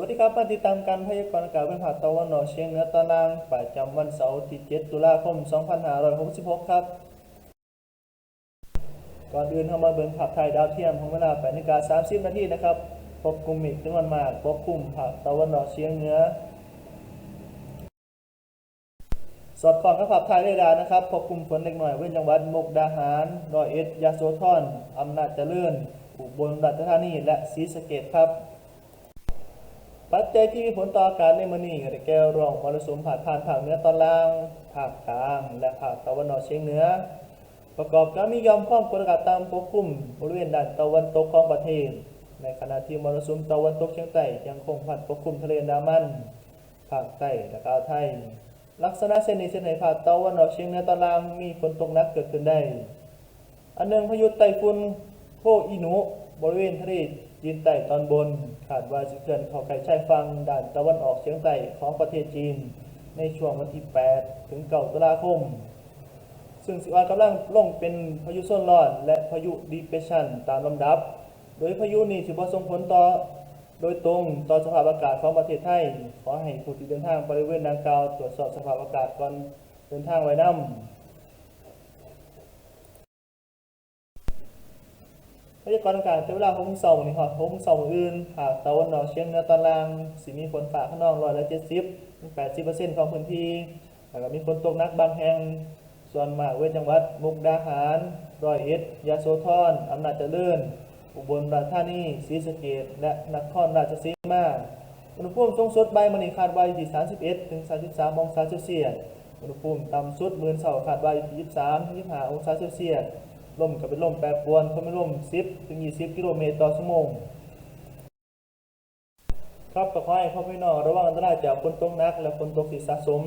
วัสดีครับมาติดตามการพยากรณ์อากาศเป็นภาคตะวันออกเฉียงเหนือตอนล่างประจำวันเสาร์ที่ 7 ตุลาคม 2566 ครับ ก่อนอื่นเข้ามาเบิ่งภาพถ่ายดาวเทียมของเวลา8นาฬิกา30 นาทีนะครับ พบกลุ่มเมฆจำนวนมากปกคลุมภาคตะวันออกเฉียงเหนือ สอดคล้องกับภาพถ่ายเรดาร์นะครับ พบกลุ่มฝนเล็กน้อยเว้นจังหวัดมุกดาหารร้อยเอ็ดยะโสธรอำนาจเจริญ อุบลราชธานี และศรีสะเกษครับ ปัจจัยที่มีผลต่ออากาศในมื้อนี้ก็ได้แก่ร่องมรสุมผ่านผ่านภาคเหนือตอนล่าง ภาคกลางและภาคตะวันออกเฉียงเหนือ ประกอบกับมียอมความกดอากาศต่ำปกคลุมบริเวณด้านตะวันตกของประเทศ ในขณะที่มรสุมตะวันตกเฉียงใต้ยังคงพัดปกคลุมทะเลนดามัน ภาคใต้และอ่าวไทย ลักษณะเส้นนี้เส้นในภาคตะวันออกเฉียงเหนือตอนล่างมีฝนตกหนักเกิดขึ้นได้ อันหนึ่งพายุไต้ฝุ่นโพอินุ บริเวณทะเลจีนใต้ตอนบนคาดว่าจะเคลื่อนเข้าใกล้ชายฝั่งด้านตะวันออกเฉียงใต้ของประเทศจีน ในช่วงวันที่ 8 ถึง 9 ตุลาคม ซึ่งสิอ่อนกำลังลงเป็นพายุโซนร้อน และพายุดีเพชันตามลำดับ โดยพายุนี้ถือว่าส่งผลต่อโดยตรงต่อสภาพอากาศของประเทศไทย ขอให้ผู้ที่เดินทางบริเวณดังกล่าวตรวจสอบสภาพอากาศก่อนเดินทางไว้นำ พยากรณ์อากาศในเวลาหกโมงเช้านี่ครับหกโมงเช้ามื้ออื่นภาคตะวันออกเฉียงเหนือตอนล่างสิมีฝนฟ้าขนองร้อยละเจ็ดสิบถึงแปดสิบเปอร์เซ็นต์ของพื้นที่แล้วก็มีฝนตกหนักบางแห่ง ส่วนมากเว้นจังหวัด มุกดาหารร้อยเอ็ดยะโสธรอำนาจเจริญ อุบลราชธานีศรีสะเกษและนครราชสีมาอุณหภูมิสูงสุดใบมันคาดว่าอยู่ที่31ถึง33องศาเซลเซียสอุณหภูมิต่ำสุดมื้อเช้าคาดว่าอยู่ที่23ถึง25องศาเซลเซียส ลมก็เป็นลมแปรปรวนคลื่นเป็นลม10ถึง20 กิโลเมตรต่อชั่วโมง ครับก็ขอให้พ่อพี่น้องระวังอันตรายจากฝนตกหนัก และฝนตกที่สะสม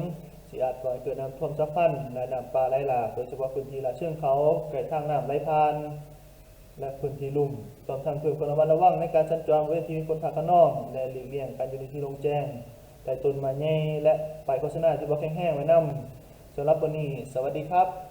ที่อาจก่อให้เกิดน้ำท่วมฉับพลันและน้ำป่าไหลหลากโดยเฉพาะพื้นที่ลาดเชิงเขาใกล้ทางน้ำไหลผ่าน และพื้นที่ลุ่มต้องทางเพื่อความระมัดระวังในการสัญจรบริเวณที่มีคนพาขนองและหลีกเลี่ยงการอยู่ในที่โล่งแจ้งใต้ต้นไม้ใหญ่และไปายโฆษณาที่บ่แห้งๆไว้นำสำหรับวันนี้ สวัสดีครับ